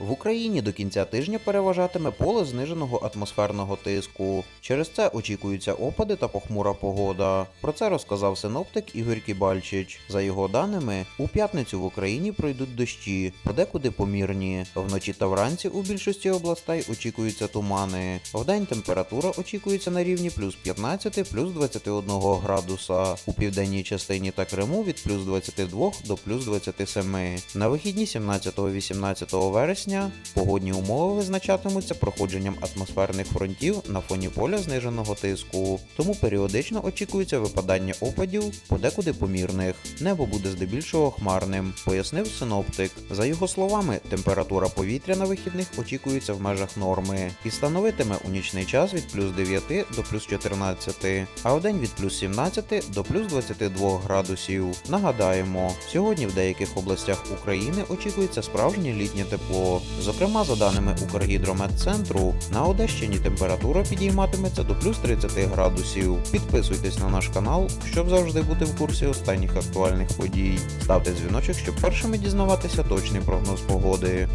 В Україні до кінця тижня переважатиме поле зниженого атмосферного тиску. Через це очікуються опади та похмура погода. Про це розказав синоптик Ігор Кібальчич. За його даними, у п'ятницю в Україні пройдуть дощі, подекуди помірні. Вночі та вранці у більшості областей очікуються тумани. Вдень температура очікується на рівні плюс 15 плюс 21 градуса. У південній частині та Криму від плюс 22 до плюс 27. На вихідні 17-18 вересня погодні умови визначатимуться проходженням атмосферних фронтів на фоні поля зниженого тиску. Тому періодично очікується випадання опадів, подекуди помірних. Небо буде здебільшого хмарним, пояснив синоптик. За його словами, температура повітря на вихідних очікується в межах норми і становитиме у нічний час від плюс 9 до плюс 14, а в день від плюс 17 до плюс 22 градусів. Нагадаємо, сьогодні в деяких областях України очікується справжнє літнє тепло. Зокрема, за даними Укргідрометцентру, на Одещині температура підійматиметься до плюс 30 градусів. Підписуйтесь на наш канал, щоб завжди бути в курсі останніх актуальних подій. Ставте дзвіночок, щоб першими дізнаватися точний прогноз погоди.